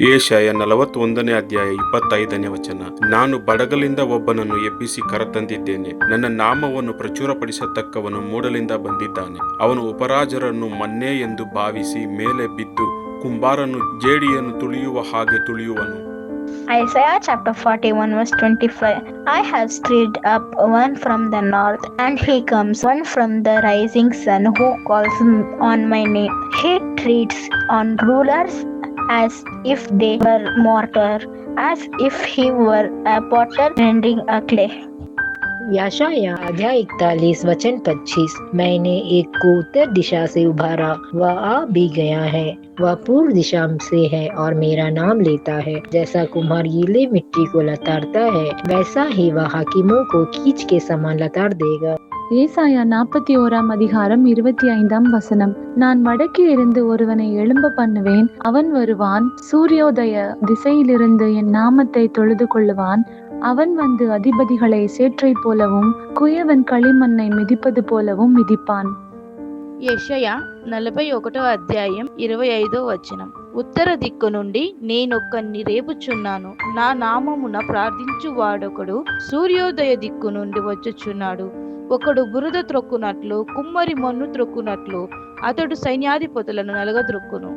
ಏಷಯ ನಲವತ್ತೊಂದನೇ ಅಧ್ಯಾಯ ಇಪ್ಪತ್ತೈದನೇ ವಚನ. ನಾನು ಬಡಗಲಿಂದ ಒಬ್ಬನನ್ನು ಎಬ್ಬಿಸಿ ಕರೆತಂದಿದ್ದೇನೆ. ನನ್ನ ನಾಮವನ್ನು ಪ್ರಚುರಪಡಿಸತಕ್ಕವನು ಮೂಡಲಿಂದ ಬಂದಿದ್ದಾನೆ. ಅವನು ಉಪರಾಜರನ್ನು ಮನ್ನೇ ಎಂದು ಭಾವಿಸಿ ಮೇಲೆ ಬಿದ್ದು ಕುಂಬಾರನು ಜೇಡಿಯನ್ನು ತುಳಿಯುವ ಹಾಗೆ ತುಳಿಯುವನು. Isaiah chapter 41, verse 25 I have stirred up one from the north, and he comes, one from the rising sun, who calls on my name. He treats on rulers as if they were mortar, as if he were a potter mending a clay. याशाया अध्याय इकतालीस वचन पच्चीस मैंने एक को उत्तर दिशा से उभारा वह आ भी गया है वह पूर्व दिशा से है और मेरा नाम लेता है जैसा कुम्हार गीले मिट्टी को लताड़ता है वैसा ही वह हाकिमों को कीच के समान लताड़ देगा ஏசாயா நாற்பத்தி ஓராம் அதிகாரம் இருபத்தி ஐந்தாம் வசனம் நான் வடக்கே இருந்து ஒருவனை எழும்ப பண்ணுவேன் அவன் வருவான் சூரியோதய திசையிலிருந்து என் நாமத்தை தொழுது கொள்ளுவான் அவன் வந்து அதிபதிகளை சேற்றை போலவும் குயவன் களிமண்ணை மிதிப்பது போலவும் மிதிப்பான் యెషయా నలభై ఒకటో అధ్యాయం ఇరవై ఐదో వచనం ఉత్తర దిక్కు నుండి నేనొక్కన్ని రేపుచున్నాను నా నామమున ప్రార్థించు వాడొకడు సూర్యోదయ దిక్కు నుండి వచ్చుచున్నాడు ఒకడు బురద త్రొక్కునట్లు కుమ్మరి మన్ను త్రొక్కునట్లు అతడు సైన్యాధిపతులను నలగద్రొక్కును